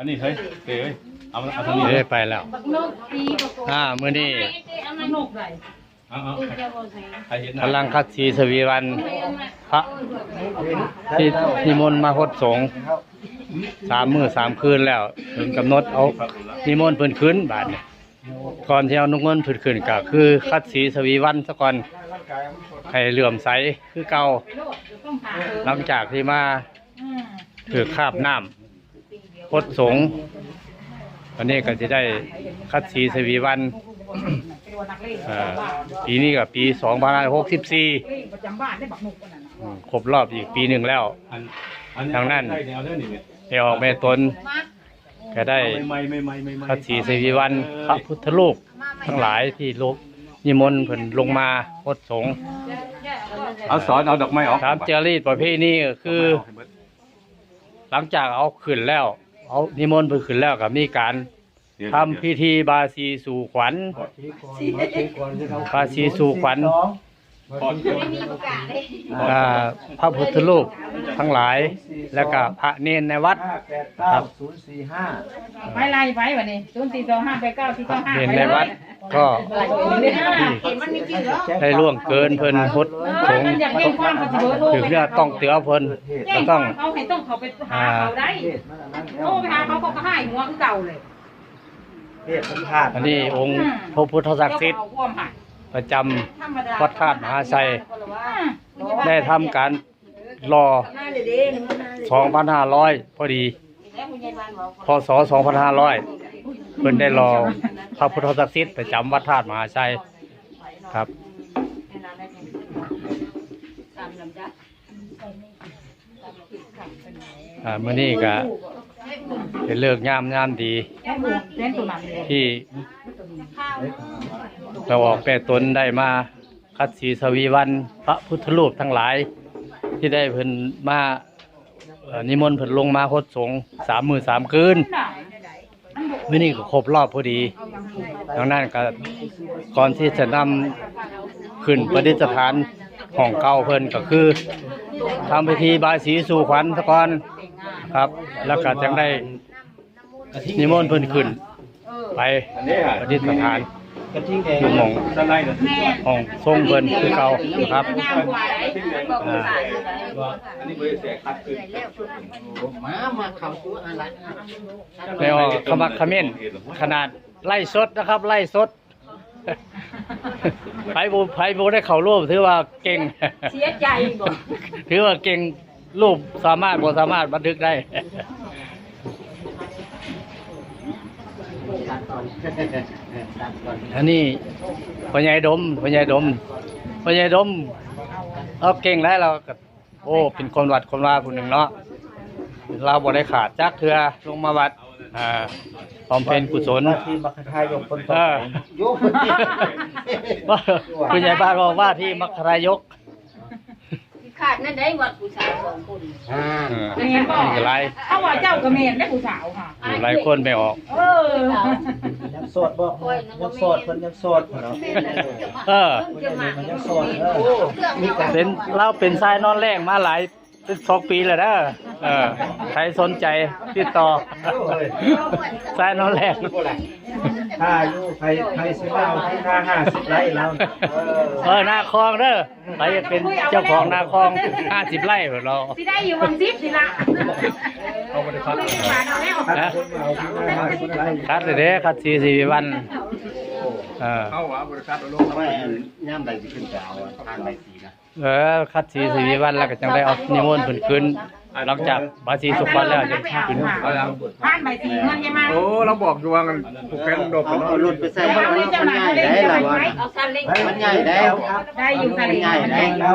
อันนี้เฮ้ยเต้ยเอามาเอาทางนี้เอ้เลยยไปแล้วบักนกตีบักโกอ่ามื้อนี้เอามานกได้เอาเอาตู้เจ้าบ่ใส่ใครเห็นกำลังคัดสีสวีวันไม่เอามาพระที่นิมนต์มาพดสงฆ์สามมื้อสามคืนแล้วถึงกำหนดเอานิมนต์เพิ่นขึ้นบาดนี้ก่อนที่เอานุกเงินเพิ่นขึ้นก็คือคัดสีสวีวันซะก่อนให้เหลื่อมใสคือเก่าไปโลดเดี๋ยวต้องหาเออหลังจากที่มาอืมถือคาบน้ำ พดสงฆ์วันนี้ก็จะได้คัดสีสวีวันเป็นวันนักเลงอ่าปีนี้ก็ปี2564เลงประจำบ้านได้บักนกกันนั่นน่ะอืมครบรอบอีกปีหนึ่งแล้วอันอัทางนั้นใช่แนวเด้อนี่เนี่ยได้ออกแม่ตนก็ได้ไม่ไม่ไม่ไม่ไม่พระศรีสวีวันพระพุทธรูปทั้งหลายที่ลกนิมนต์เพิ่นลงมาพดสงฆ์เอาสอนเอาดอกไม้ออกตามจารีตประเพณีก็คือ หลังจากเอาขึ้นแล้ว เอานิมนต์เพิ่นขึ้นแล้วก็มีการทำพิธีบาสีสู่ขวัญบาสีสู่ขวัญ พอดไม่มีโอกาสเลยอ่าพระพุทธรูปทั้งหลาย แล้วก็พระเนนในวัด ห้าแปดเก้าศูนย์สี่ห้าไปไล่ไปวันนี้ศูนย์สี่สองห้าไปเก้าสี่พสระองห้าเนนไปในเลยวัดก็เห็นมันมีกี่เหรอได้ล่วงเกินเพิ่นพดสงฆ์อยากเล่นความปฏิบัติโลกถึงเนี่ยต้องเตือเพิ่นแจ้ก็งต้องเขาให้ต้องเขาไปหาเขาได้เทศมันอันนั้นโทรไปหาเขาเขาก็ให้หัวคือเก่าเลยเทศมันพลาดอันนี้องค์พระพุทธศักดิ์สิทธิ์เอาความหาย ประจำธรรมดาวัดธาตุมหาชัยได้ทำการรอ 2,500 พอดี พศ 2,500 เพิ่นได้รอพระพุทธศักดิ์สิทธิ์ประจำวัดธาตุมหาชัยครับอ่ามื้อนี้ก็เป็นเลิกษ์ยามยามดีเล่นตัวนั้นเลยที่ เราออกแปรตนได้มาคัดสีสวีวันพระพุทธรูปทั้งหลาย ที่ได้เพิ่นมาเอ่อนิมนต์เพิ่นลงมาโคดสงฆ์สามมือสามคืนมื้อนี้ก็ครบรอบพอดีดังนั้นก็ก่อนที่จะนำขึ้นประดิษฐานของเก่าเพิ่นก็คือทำพิธีบายสีสู่ขวัญซะก่อนครับ แล้วก็จังได้นิมนต์เพิ่นขึ้น ไปอันนี้อะประดิษฐานกระทิงแดงอยู่หมองด้านในน่ะห้องทรงเพิ่นคือเก่านะครับอ่าอันนี้บริษัทคัดขึ้นมามาคำตัวอะไรไม่ออกขมักเขม้นขนาดไล่สดนะครับไล่สดไผบูไผบูได้เข้าร่วมถือว่าเก่ง เสียใจบ่ถือว่าเก่งรูปสามารถบ่สามารถบันทึกได้ อันนี้พ่อใหญ่ดมพ่อใหญ่ดมพ่อใหญ่ดมเราเก่งแล้วเราก็โอ้ เป็นคนวัดคนว่าผู้หนึ่งเนาะเราบ่ได้ขาดจักเทือลงมาวัดอ่าบำเพ็ญกุศลที่มัคคทายกคนต่อเออโยกผู้ใหญ่บ้านบอกว่าที่มัคคารายก ขาดนั่นได้วัดผู้สาวสองคนอ่าเออเป็นไงบ่นี่ก็ไรเอาว่าเจ้ากระเมนได้ผู้สาวค่ะ อยู่หลายคนไม่ออก เออยังโสดบ่ยังโสดเพิ่นยังโสดเนาะเออมันยังโสดเออเป็นเราเป็นสายนอนแรงมาหลาย เป็นสองปีแล้วนะเออใครสนใจติดต่อสายนอนแรงถ้าอยู่ใครใครสิมาเอาที่หน้าห้าสิบไร่แล้วเออเออนาคลองเด้อใครจะเป็นเจ้าของนาคลองห้าสิบไร่เหรอเราสิได้อยู่วังซิปสิละเอาไปพักผ่านเอาแล้วถ้าคนมาเอาที่หน้าห้าสิบไร่คัดเลยเด้คัดสี่สี่วัน เออ เข้าว่าบริษัทเอาลงไม่ย่ามใดจะขึ้นจะเอาทานใบสีนะเออคัดสี่สี่วันแล้วก็จังได้เอานิมนต์เพิ่นขึ้นหลังจากบาสีสุขวันแล้วจะขึ้นผ่านใบสีเงินยังมาโอ้เราบอกอยู่ว่ากันผูกแขนดบเอาเนาะเอารุ่นไปใส่มันมันใหญ่ได้ละวะเอาสั้นเล็กมันใหญ่ได้ได้อยู่กันมันใหญ่ได้แล้ว